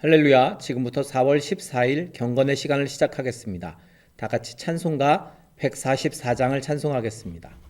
할렐루야. 지금부터 4월 14일 경건의 시간을 시작하겠습니다. 다 같이 찬송가 144장을 찬송하겠습니다.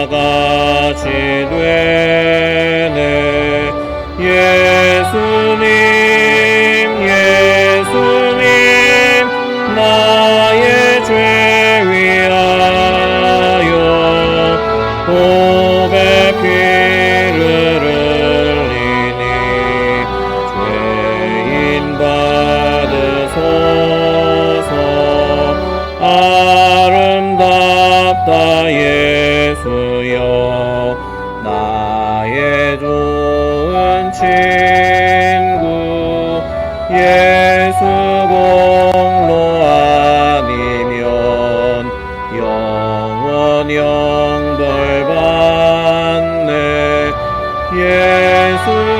눈과 같이 되네. 예수 영원 영벌 받네. 예수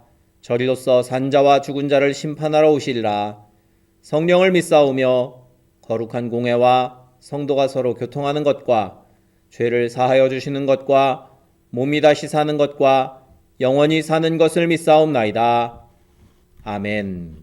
저리로서 산자와 죽은 자를 심판하러 오시리라. 성령을 믿사오며 거룩한 공회와 성도가 서로 교통하는 것과 죄를 사하여 주시는 것과 몸이 다시 사는 것과 영원히 사는 것을 믿사옵나이다. 아멘.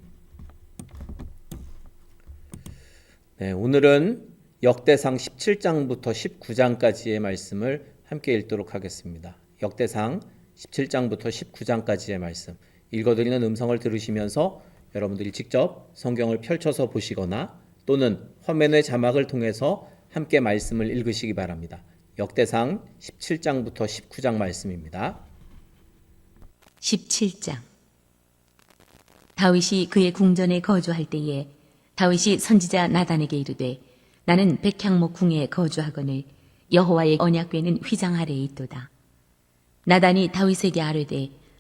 네, 오늘은 역대상 17장부터 19장까지의 말씀을 함께 읽도록 하겠습니다. 역대상 17장부터 19장까지의 말씀. 읽어드리는 음성을 들으시면서 여러분들이 직접 성경을 펼쳐서 보시거나 또는 화면의 자막을 통해서 함께 말씀을 읽으시기 바랍니다. 역대상 17장부터 19장 말씀입니다. 17장 다윗이 그의 궁전에 거주할 때에 다윗이 선지자 나단에게 이르되 나는 백향목 궁에 거주하거늘 여호와의 언약궤는 휘장 아래에 있도다. 나단이 다윗에게 아뢰되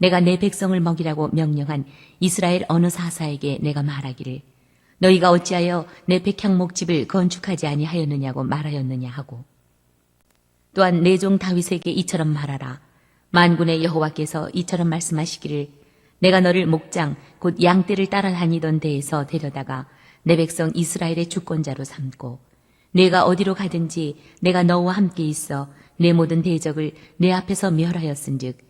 내가 내 백성을 먹이라고 명령한 이스라엘 어느 사사에게 내가 말하기를 너희가 어찌하여 내 백향목 집을 건축하지 아니하였느냐고 말하였느냐 하고 또한 내종 다윗에게 이처럼 말하라. 만군의 여호와께서 이처럼 말씀하시기를 내가 너를 목장 곧 양떼를 따라 다니던 데에서 데려다가 내 백성 이스라엘의 주권자로 삼고 내가 어디로 가든지 내가 너와 함께 있어 내 모든 대적을 내 앞에서 멸하였은즉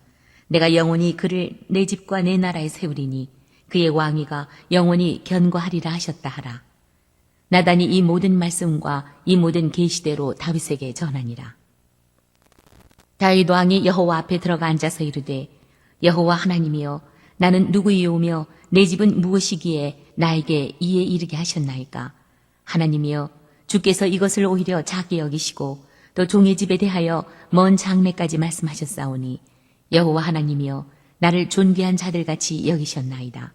내가 영원히 그를 내 집과 내 나라에 세우리니 그의 왕위가 영원히 견고하리라 하셨다 하라. 나단이 이 모든 말씀과 이 모든 계시대로 다윗에게 전하니라. 다윗 왕이 여호와 앞에 들어가 앉아서 이르되 여호와 하나님이여 나는 누구이오며 내 집은 무엇이기에 나에게 이에 이르게 하셨나이까 하나님이여 주께서 이것을 오히려 작게 여기시고 또 종의 집에 대하여 먼 장래까지 말씀하셨사오니 여호와 하나님이여 나를 존귀한 자들같이 여기셨나이다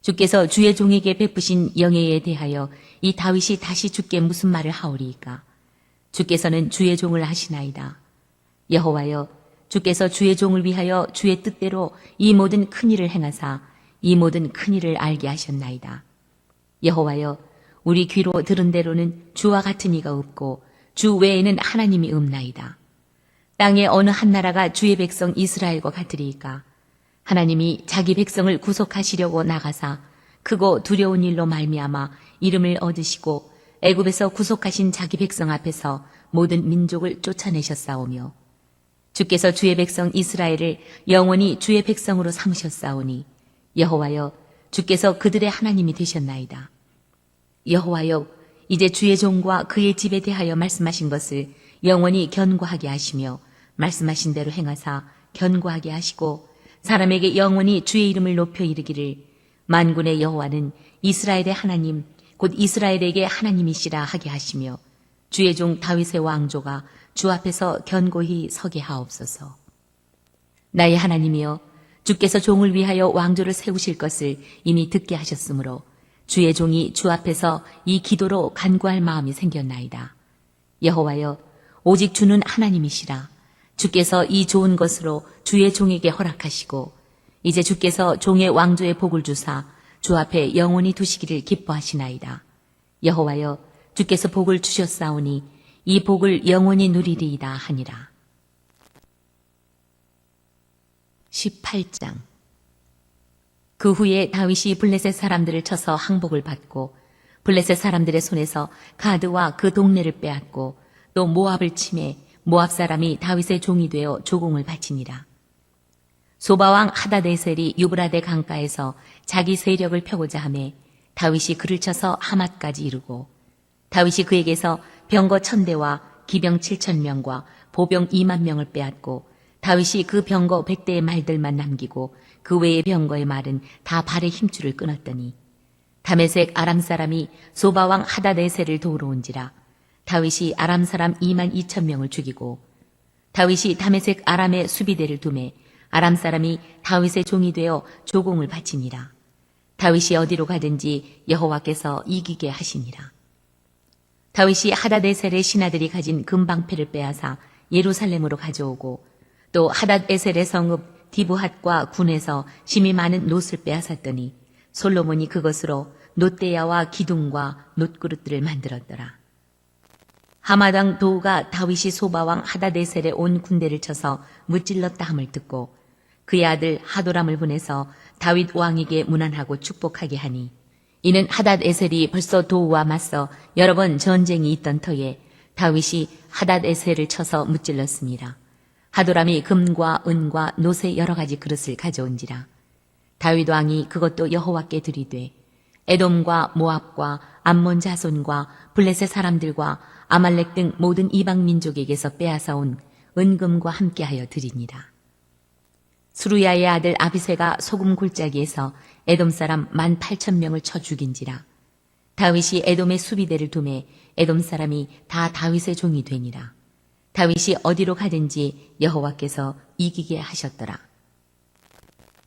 주께서 주의 종에게 베푸신 영예에 대하여 이 다윗이 다시 주께 무슨 말을 하오리이까 주께서는 주의 종을 하시나이다 여호와여 주께서 주의 종을 위하여 주의 뜻대로 이 모든 큰 일을 행하사 이 모든 큰 일을 알게 하셨나이다. 여호와여 우리 귀로 들은 대로는 주와 같은 이가 없고 주 외에는 하나님이 없나이다. 땅의 어느 한 나라가 주의 백성 이스라엘과 같으리이까 하나님이 자기 백성을 구속하시려고 나가사 크고 두려운 일로 말미암아 이름을 얻으시고 애굽에서 구속하신 자기 백성 앞에서 모든 민족을 쫓아내셨사오며 주께서 주의 백성 이스라엘을 영원히 주의 백성으로 삼으셨사오니 여호와여 주께서 그들의 하나님이 되셨나이다. 여호와여 이제 주의 종과 그의 집에 대하여 말씀하신 것을 영원히 견고하게 하시며 말씀하신 대로 행하사 견고하게 하시고 사람에게 영원히 주의 이름을 높여 이르기를 만군의 여호와는 이스라엘의 하나님 곧 이스라엘에게 하나님이시라 하게 하시며 주의 종 다윗의 왕조가 주 앞에서 견고히 서게 하옵소서. 나의 하나님이여 주께서 종을 위하여 왕조를 세우실 것을 이미 듣게 하셨으므로 주의 종이 주 앞에서 이 기도로 간구할 마음이 생겼나이다. 여호와여 오직 주는 하나님이시라. 주께서 이 좋은 것으로 주의 종에게 허락하시고 이제 주께서 종의 왕조의 복을 주사 주 앞에 영원히 두시기를 기뻐하시나이다. 여호와여 주께서 복을 주셨사오니 이 복을 영원히 누리리이다 하니라. 18장 그 후에 다윗이 블레셋 사람들을 쳐서 항복을 받고 블레셋 사람들의 손에서 가드와 그 동네를 빼앗고 또 모압을 침해 모압 사람이 다윗의 종이 되어 조공을 바치니라. 소바왕 하다데셀이 유브라데 강가에서 자기 세력을 펴고자 하매 다윗이 그를 쳐서 하맛까지 이르고 다윗이 그에게서 병거 천대와 기병 칠천 명과 보병 이만 명을 빼앗고 다윗이 그 병거 백대의 말들만 남기고 그 외의 병거의 말은 다 발의 힘줄을 끊었더니 다메색 아람 사람이 소바왕 하다네세를 도우러 온지라 다윗이 아람 사람 2만 2천 명을 죽이고 다윗이 다메색 아람의 수비대를 두매 아람 사람이 다윗의 종이 되어 조공을 바치니라 다윗이 어디로 가든지 여호와께서 이기게 하시니라 다윗이 하닷에셀의 신하들이 가진 금방패를 빼앗아 예루살렘으로 가져오고 또 하닷에셀의 성읍 디브핫과 군에서 심히 많은 놋을 빼앗았더니 솔로몬이 그것으로 놋대야와 기둥과 놋그릇들을 만들었더라. 하마당 도우가 다윗이 소바왕 하다데셀에 온 군대를 쳐서 무찔렀다 함을 듣고 그의 아들 하도람을 보내서 다윗 왕에게 문안하고 축복하게 하니 이는 하닷에셀이 벌써 도우와 맞서 여러 번 전쟁이 있던 터에 다윗이 하닷에셀을 쳐서 무찔렀습니다. 하도람이 금과 은과 놋의 여러 가지 그릇을 가져온지라 다윗 왕이 그것도 여호와께 드리되 에돔과 모압과 암몬 자손과 블레셋 사람들과 아말렉 등 모든 이방 민족에게서 빼앗아 온 은금과 함께하여 드리니라. 수루야의 아들 아비세가 소금 골짜기에서 에돔 사람 만 팔천 명을 쳐 죽인지라. 다윗이 에돔의 수비대를 두매 에돔 사람이 다 다윗의 종이 되니라. 다윗이 어디로 가든지 여호와께서 이기게 하셨더라.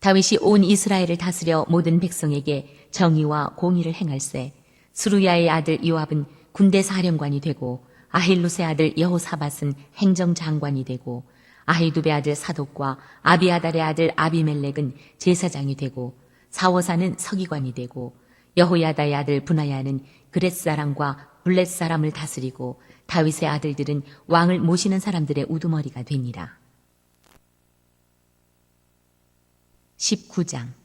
다윗이 온 이스라엘을 다스려 모든 백성에게 정의와 공의를 행할세 수루야의 아들 요압은 군대 사령관이 되고 아힐루스의 아들 여호사밧은 행정장관이 되고 아히두베 아들 사독과 아비아달의 아들 아비멜렉은 제사장이 되고 사워사는 서기관이 되고 여호야다의 아들 분하야는 그렛 사람과 블렛 사람을 다스리고 다윗의 아들들은 왕을 모시는 사람들의 우두머리가 되니라. 19장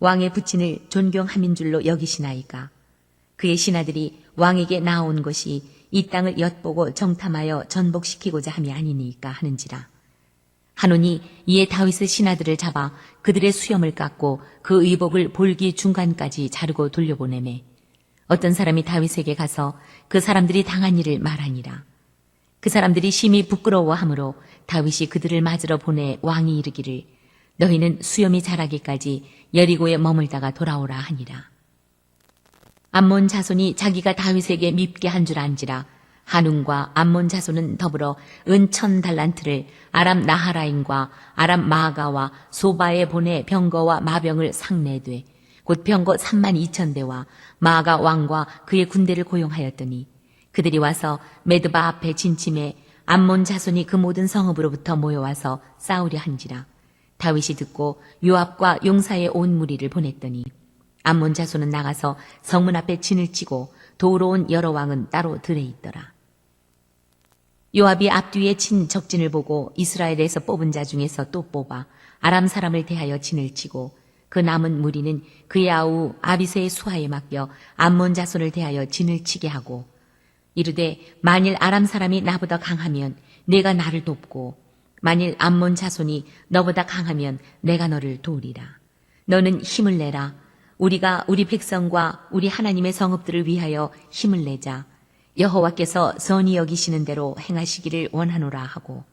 왕의 부친을 존경함인 줄로 여기시나이까 그의 신하들이 왕에게 나온 것이 이 땅을 엿보고 정탐하여 전복시키고자 함이 아니니까 하는지라 하노니 이에 다윗의 신하들을 잡아 그들의 수염을 깎고 그 의복을 볼기 중간까지 자르고 돌려보내매 어떤 사람이 다윗에게 가서 그 사람들이 당한 일을 말하니라. 그 사람들이 심히 부끄러워하므로 다윗이 그들을 맞으러 보내 왕이 이르기를 너희는 수염이 자라기까지 여리고에 머물다가 돌아오라 하니라. 암몬 자손이 자기가 다윗에게 밉게 한 줄 안지라 한웅과 암몬 자손은 더불어 은천 달란트를 아람 나하라인과 아람 마아가와 소바에 보내 병거와 마병을 상내되 곧 병거 3만 2천 대와 마아가 왕과 그의 군대를 고용하였더니 그들이 와서 메드바 앞에 진침해 암몬 자손이 그 모든 성읍으로부터 모여와서 싸우려 한지라 다윗이 듣고 요압과 용사의 온 무리를 보냈더니 암몬 자손은 나가서 성문 앞에 진을 치고 도로 온 여러 왕은 따로 들에 있더라. 요압이 앞뒤에 친 적진을 보고 이스라엘에서 뽑은 자 중에서 또 뽑아 아람 사람을 대하여 진을 치고 그 남은 무리는 그의 아우 아비세의 수하에 맡겨 암몬 자손을 대하여 진을 치게 하고 이르되 만일 아람 사람이 나보다 강하면 내가 나를 돕고 만일 암몬 자손이 너보다 강하면 내가 너를 도우리라. 너는 힘을 내라. 우리가 우리 백성과 우리 하나님의 성읍들을 위하여 힘을 내자. 여호와께서 선히 여기시는 대로 행하시기를 원하노라 하고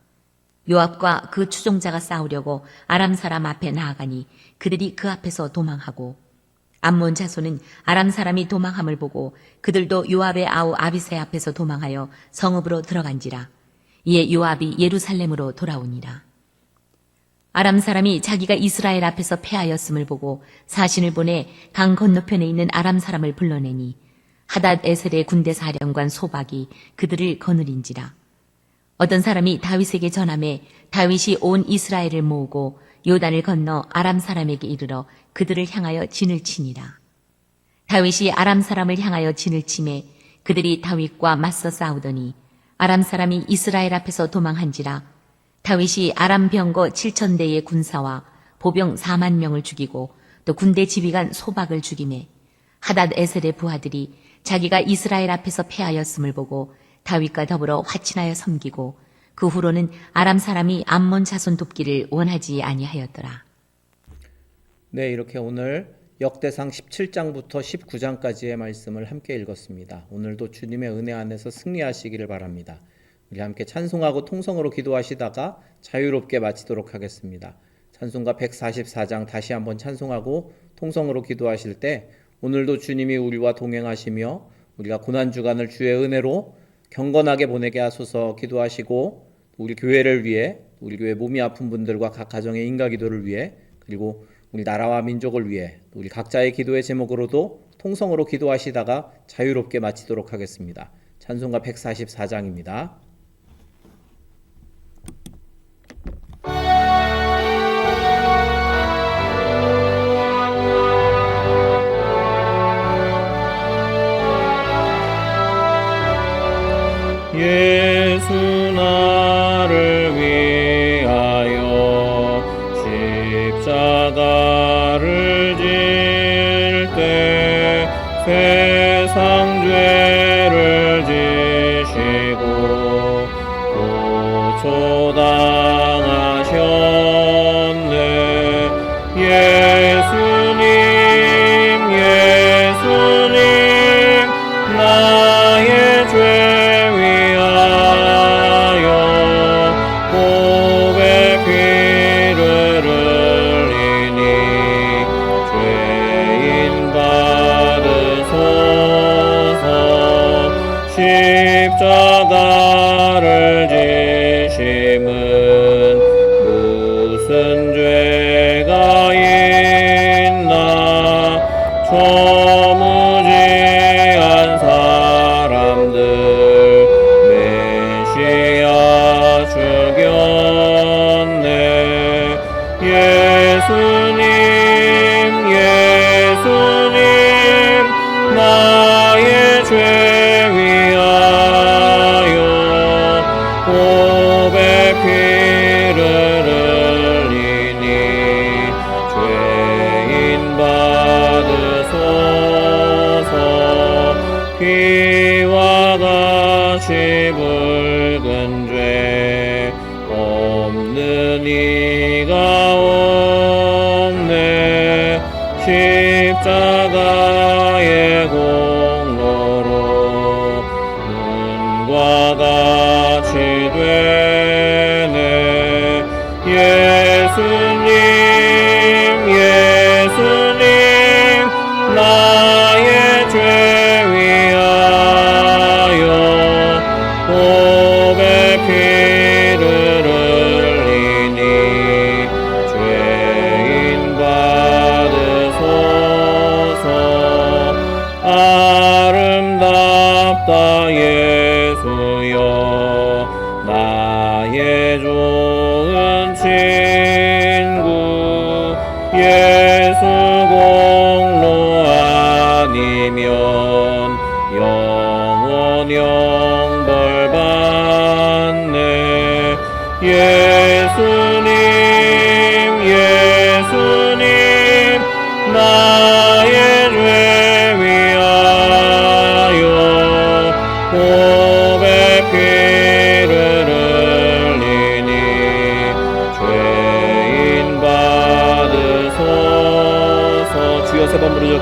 요압과 그 추종자가 싸우려고 아람 사람 앞에 나아가니 그들이 그 앞에서 도망하고 암몬 자손은 아람 사람이 도망함을 보고 그들도 요압의 아우 아비세 앞에서 도망하여 성읍으로 들어간지라 이에 요압이 예루살렘으로 돌아오니라 아람 사람이 자기가 이스라엘 앞에서 패하였음을 보고 사신을 보내 강 건너편에 있는 아람 사람을 불러내니 하닷 에셀의 군대 사령관 소박이 그들을 거느린지라 어떤 사람이 다윗에게 전함에 다윗이 온 이스라엘을 모으고 요단을 건너 아람 사람에게 이르러 그들을 향하여 진을 치니라. 다윗이 아람 사람을 향하여 진을 치매 그들이 다윗과 맞서 싸우더니 아람 사람이 이스라엘 앞에서 도망한지라 다윗이 아람 병거 7천 대의 군사와 보병 4만 명을 죽이고 또 군대 지휘관 소박을 죽임에 하닷 에셀의 부하들이 자기가 이스라엘 앞에서 패하였음을 보고 다윗과 더불어 화친하여 섬기고 그 후로는 아람 사람이 암몬 자손 돕기를 원하지 아니하였더라. 네, 이렇게 오늘 역대상 17장부터 19장까지의 말씀을 함께 읽었습니다. 오늘도 주님의 은혜 안에서 승리하시기를 바랍니다. 우리 함께 찬송하고 통성으로 기도하시다가 자유롭게 마치도록 하겠습니다. 찬송가 144장 다시 한번 찬송하고 통성으로 기도하실 때 오늘도 주님이 우리와 동행하시며 우리가 고난 주간을 주의 은혜로 경건하게 보내게 하소서 기도하시고 우리 교회를 위해 우리 교회 몸이 아픈 분들과 각 가정의 인가 기도를 위해 그리고 우리 나라와 민족을 위해 우리 각자의 기도의 제목으로도 통성으로 기도하시다가 자유롭게 마치도록 하겠습니다. 찬송가 144장입니다. 십자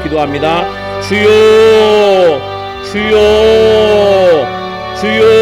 기도합니다. 주여 주여 주여